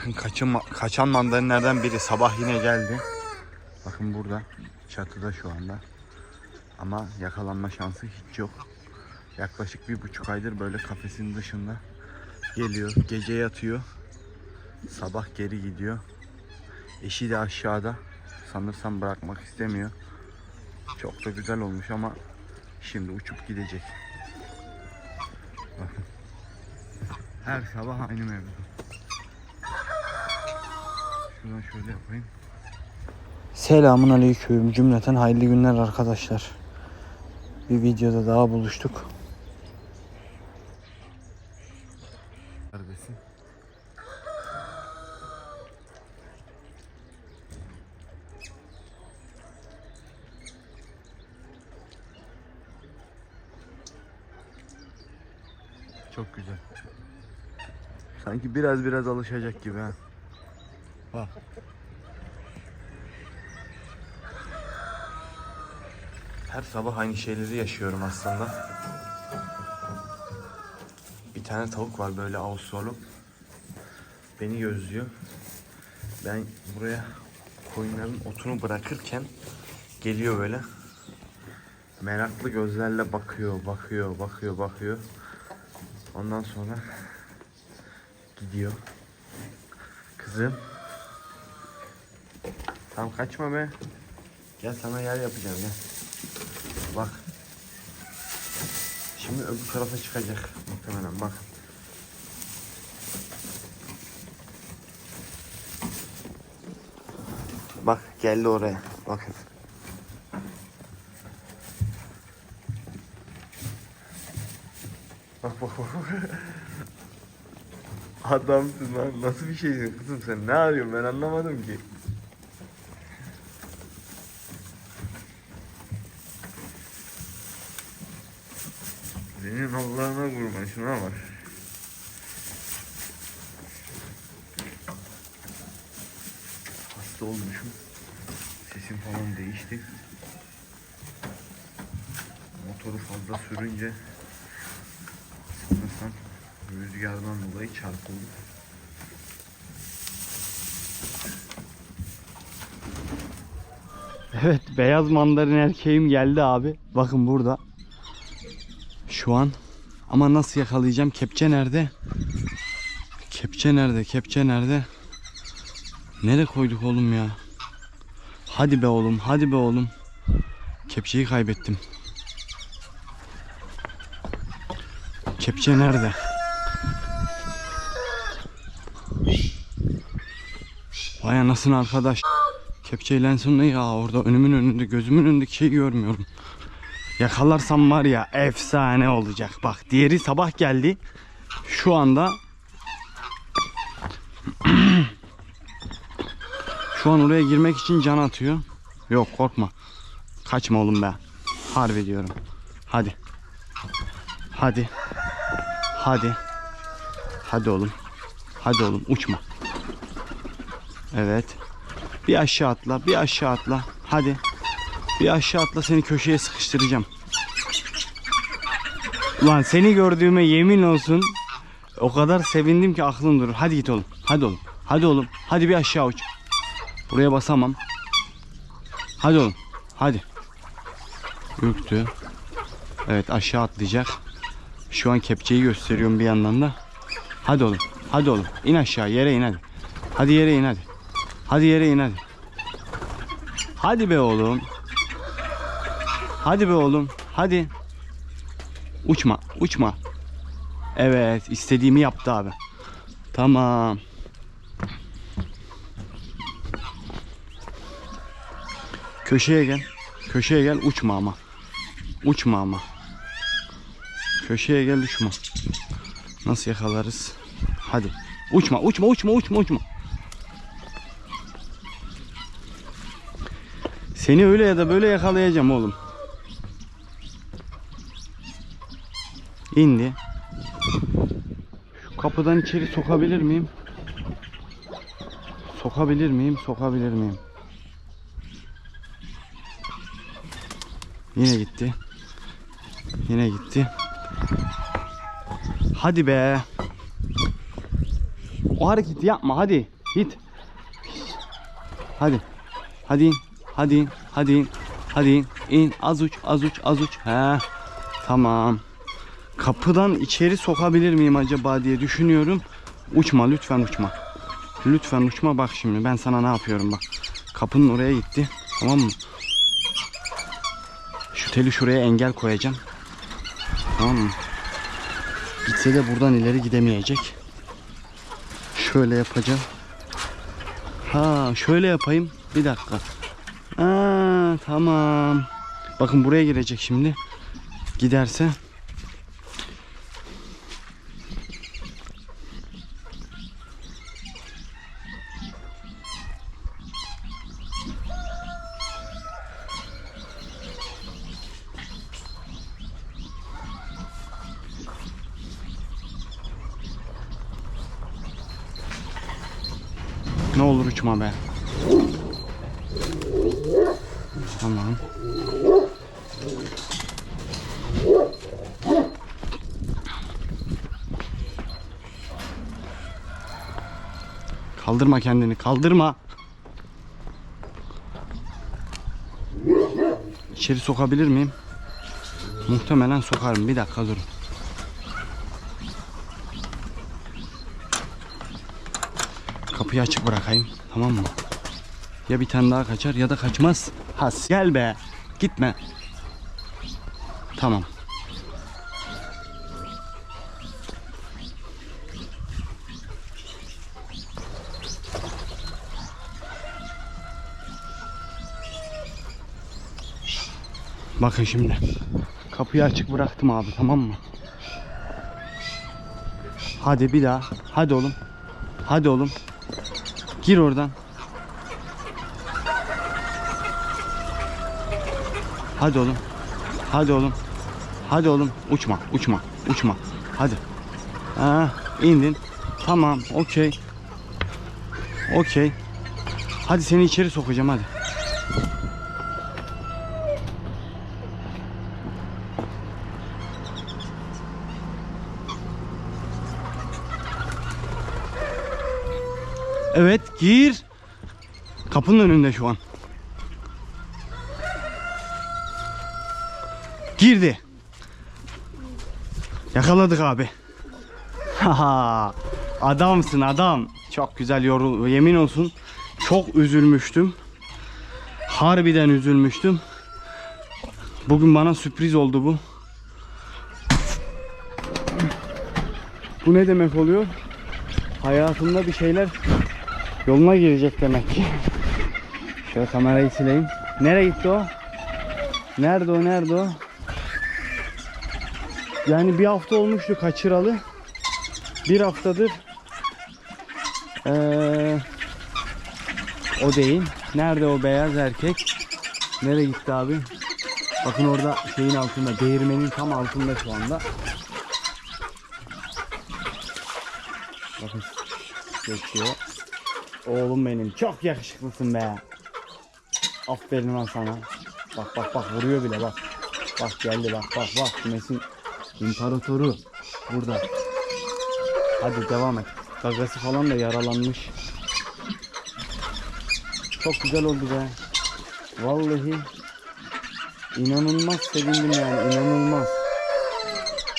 Bakın kaçın, kaçan mandalinlerden biri sabah yine geldi. Bakın burada çatıda şu anda. Ama yakalanma şansı hiç yok. Yaklaşık bir buçuk aydır böyle kafesin dışında geliyor. Gece yatıyor. Sabah geri gidiyor. Eşi de aşağıda. Sanırsam bırakmak istemiyor. Çok da güzel olmuş ama şimdi uçup gidecek. Bakın. Her sabah aynı mevzu. Şuradan şöyle yapayım. Selamun aleyküm cümleten hayırlı günler arkadaşlar. Bir videoda daha buluştuk. Neredesin? Çok güzel. Sanki biraz biraz alışacak gibi ha. Bak. Her sabah aynı şeyleri yaşıyorum aslında. Bir tane tavuk var böyle Avustralya. Beni gözlüyor. Ben buraya koyunların otunu bırakırken geliyor böyle. Meraklı gözlerle bakıyor, bakıyor, bakıyor, bakıyor. Ondan sonra gidiyor. Kızım. Tam kaçma be. Gel sana yer yapacağım gel. Bak. Şimdi öbür tarafa çıkacak muhtemelen bak. Bak geldi oraya. Bakın. Bak bak bak. Adamsın lan. Nasıl bir şeysin kızım sen? Ne arıyorsun ben anlamadım ki. Senin Allah'ına kurban şuna bak. Hasta olmuşum. Sesim falan değişti. Motoru fazla sürünce sanırsam rüzgardan dolayı çarpıldı. Evet beyaz mandarin erkeğim geldi abi. Bakın burada. Şu an. Ama nasıl yakalayacağım? Kepçe nerede? Kepçe nerede? Kepçe nerede? Nereye koyduk oğlum ya? Hadi be oğlum, hadi be oğlum. Kepçeyi kaybettim. Kepçe nerede? Vay anasını arkadaş. Kepçeyle en ya orada önümün önünde gözümün önündeki şeyi görmüyorum. Yakalarsam var ya efsane olacak. Bak diğeri sabah geldi. Şu anda Şu an oraya girmek için can atıyor. Yok korkma. Kaçma oğlum be. Harbi diyorum. Hadi. Hadi. Hadi. Hadi oğlum. Hadi oğlum uçma. Evet. Bir aşağı atla, bir aşağı atla. Hadi. Bir aşağı atla seni köşeye sıkıştıracağım. Ulan seni gördüğüme yemin olsun. O kadar sevindim ki aklım durur. Hadi git oğlum. Hadi oğlum. Hadi oğlum. Hadi bir aşağı uç. Buraya basamam. Hadi oğlum. Hadi. Ürktü. Evet aşağı atlayacak. Şu an kepçeyi gösteriyorum bir yandan da. Hadi oğlum. Hadi oğlum. İn aşağı yere in hadi. Hadi yere in hadi. Hadi yere in hadi. Hadi be oğlum. Hadi be oğlum. Hadi. Uçma, uçma. Evet, istediğimi yaptı abi. Tamam. Köşeye gel. Köşeye gel, uçma ama. Uçma ama. Köşeye gel, uçma. Nasıl yakalarız? Hadi. Uçma, uçma, uçma, uçma, uçma. Seni öyle ya da böyle yakalayacağım oğlum. İndi. Şu kapıdan içeri sokabilir miyim? Sokabilir miyim? Sokabilir miyim? Yine gitti. Yine gitti. Hadi be. O hareketi yapma hadi. Git. Hadi. Hadi. Hadi. Hadi. Hadi. İn. Az uç. Az uç. Az uç. He. Tamam. Kapıdan içeri sokabilir miyim acaba diye düşünüyorum. Uçma lütfen uçma. Lütfen uçma bak şimdi ben sana ne yapıyorum bak. Kapının oraya gitti. Tamam mı? Şu teli şuraya engel koyacağım. Tamam mı? Gitse de buradan ileri gidemeyecek. Şöyle yapacağım. Ha şöyle yapayım. Bir dakika. Aa, tamam. Bakın buraya girecek şimdi. Giderse. Ne olur uçma be. Tamam. Kaldırma kendini, kaldırma. İçeri sokabilir miyim? Muhtemelen sokarım. Bir dakika durun. Kapıyı açık bırakayım. Tamam mı? Ya bir tane daha kaçar ya da kaçmaz. Has gel be. Gitme. Tamam. Bakın şimdi. Kapıyı açık bıraktım abi tamam mı? Hadi bir daha. Hadi oğlum. Hadi oğlum. Gir oradan. Hadi oğlum. Hadi oğlum. Hadi oğlum. Uçma, uçma, uçma. Hadi. Ha, indin. Tamam, okey. Okey. Hadi seni içeri sokacağım hadi. Evet, gir. Kapının önünde şu an. Girdi. Yakaladık abi. Haha. Adamsın adam. Çok güzel yorul. Yemin olsun çok üzülmüştüm. Harbiden üzülmüştüm. Bugün bana sürpriz oldu bu. Bu ne demek oluyor? Hayatımda bir şeyler yoluna girecek demek ki. Şöyle kamerayı sileyim. Nereye gitti o? Nerede o? Nerede o? Yani bir hafta olmuştu kaçıralı. Bir haftadır ee, o değil. Nerede o beyaz erkek? Nereye gitti abi? Bakın orada şeyin altında, değirmenin tam altında şu anda. Bakın geçiyor. Oğlum benim çok yakışıklısın be. Aferin lan sana. Bak bak bak vuruyor bile bak. Bak geldi bak bak bak. Kümesin imparatoru burada. Hadi devam et. Gagası falan da yaralanmış. Çok güzel oldu be. Vallahi inanılmaz sevindim yani inanılmaz.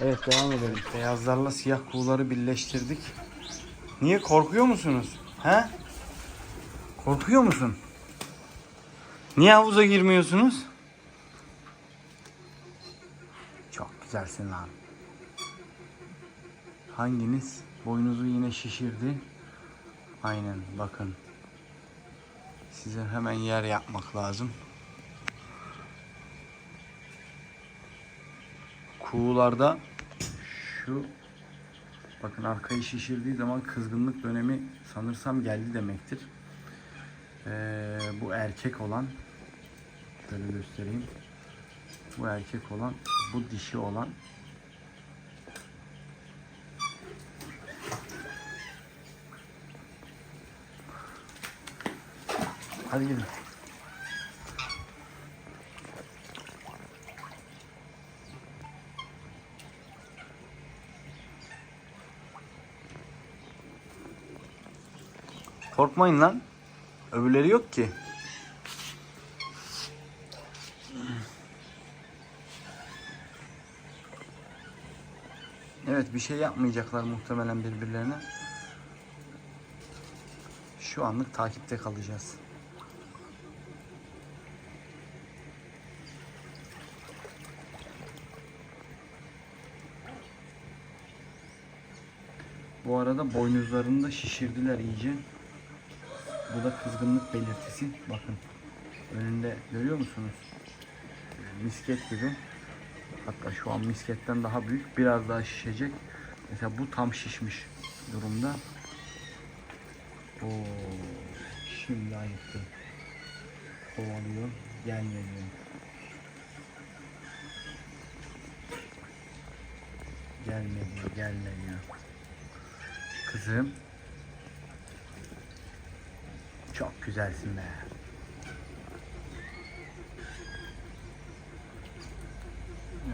Evet devam edelim. Beyazlarla siyah kuğuları birleştirdik. Niye korkuyor musunuz? He? Korkuyor musun? Niye havuza girmiyorsunuz? Çok güzelsin lan. Hanginiz boynuzu yine şişirdi? Aynen bakın. Size hemen yer yapmak lazım. Kuğularda şu bakın arkayı şişirdiği zaman kızgınlık dönemi sanırsam geldi demektir. Ee, bu erkek olan şöyle göstereyim. Bu erkek olan, bu dişi olan Hadi gelin. Korkmayın lan. Öbürleri yok ki. Evet bir şey yapmayacaklar muhtemelen birbirlerine. Şu anlık takipte kalacağız. Bu arada boynuzlarını da şişirdiler iyice. Bu da kızgınlık belirtisi. Bakın. Önünde görüyor musunuz? Ee, Misket gibi. Hatta şu an misketten daha büyük. Biraz daha şişecek. Mesela bu tam şişmiş durumda. Oo, şimdi ayıktı. Kovalıyor. Gelmiyor. Gelmedi, gelmedi. Kızım. Çok güzelsin be.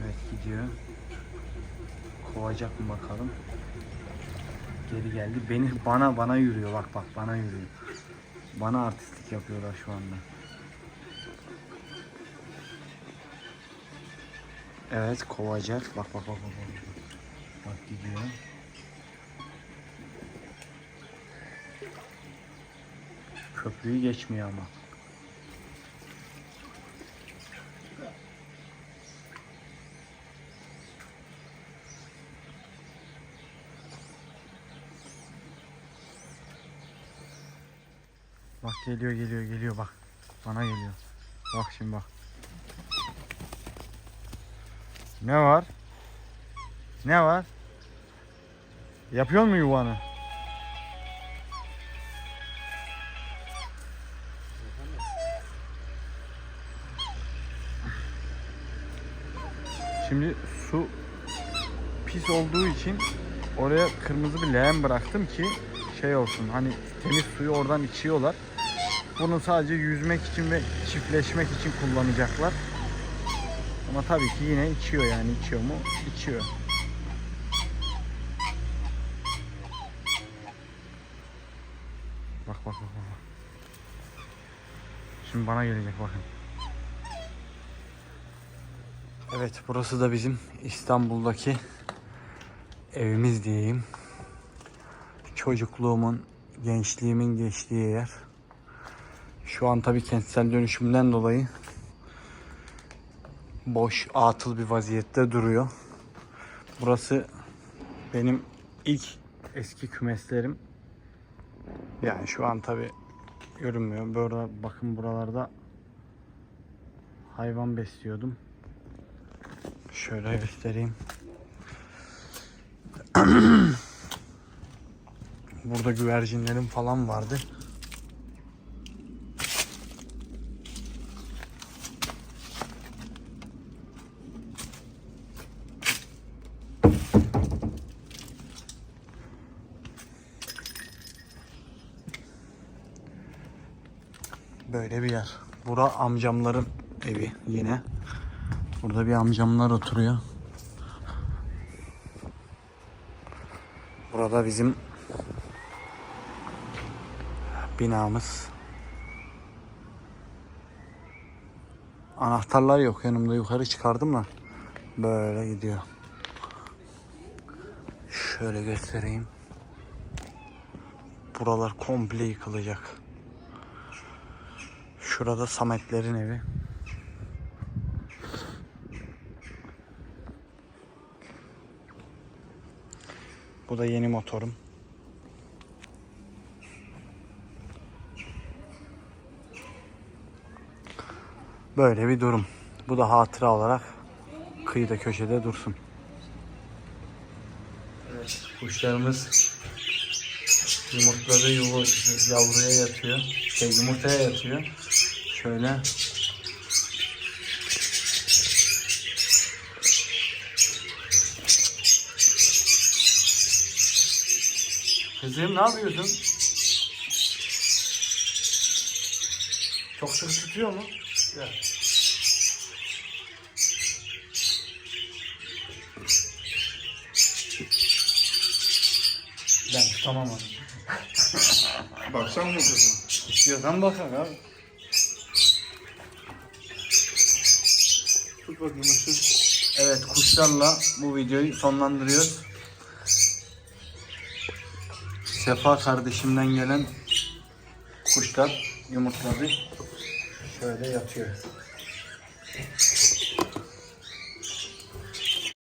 Evet gidiyor. Kovacak mı bakalım. Geri geldi. Beni bana bana yürüyor. Bak bak bana yürüyor. Bana artistlik yapıyorlar şu anda. Evet kovacak. Bak bak bak bak. Bak, bak gidiyor. Köprüyü geçmiyor ama. Bak geliyor geliyor geliyor bak. Bana geliyor. Bak şimdi bak. Ne var? Ne var? Yapıyor mu yuvanı? Şimdi su pis olduğu için oraya kırmızı bir leğen bıraktım ki şey olsun hani temiz suyu oradan içiyorlar. Bunu sadece yüzmek için ve çiftleşmek için kullanacaklar. Ama tabii ki yine içiyor yani içiyor mu? İçiyor. Bak bak bak bak. Şimdi bana gelecek bakın. Evet burası da bizim İstanbul'daki evimiz diyeyim. Çocukluğumun, gençliğimin geçtiği yer. Şu an tabii kentsel dönüşümden dolayı boş, atıl bir vaziyette duruyor. Burası benim ilk eski kümeslerim. Yani şu an tabii görünmüyor. Böyle bakın buralarda hayvan besliyordum. Şöyle göstereyim. Burada güvercinlerim falan vardı. Böyle bir yer. Bura amcamların evi yine. Burada bir amcamlar oturuyor. Burada bizim binamız. Anahtarlar yok yanımda yukarı çıkardım da böyle gidiyor. Şöyle göstereyim. Buralar komple yıkılacak. Şurada Sametlerin evi. Bu da yeni motorum. Böyle bir durum. Bu da hatıra olarak kıyıda köşede dursun. Evet, kuşlarımız yumurtladı yuva, yavruya yatıyor. Şey yumurtaya yatıyor. Şöyle Kızım ne yapıyorsun? Çok sıkı tutuyor mu? Ya. Ben tutamam onu. Baksan mı kızım? İstiyorsan bakar abi. Tut bakayım ışık. Evet kuşlarla bu videoyu sonlandırıyoruz. Sefa kardeşimden gelen kuşlar yumurtladı. Şöyle yatıyor.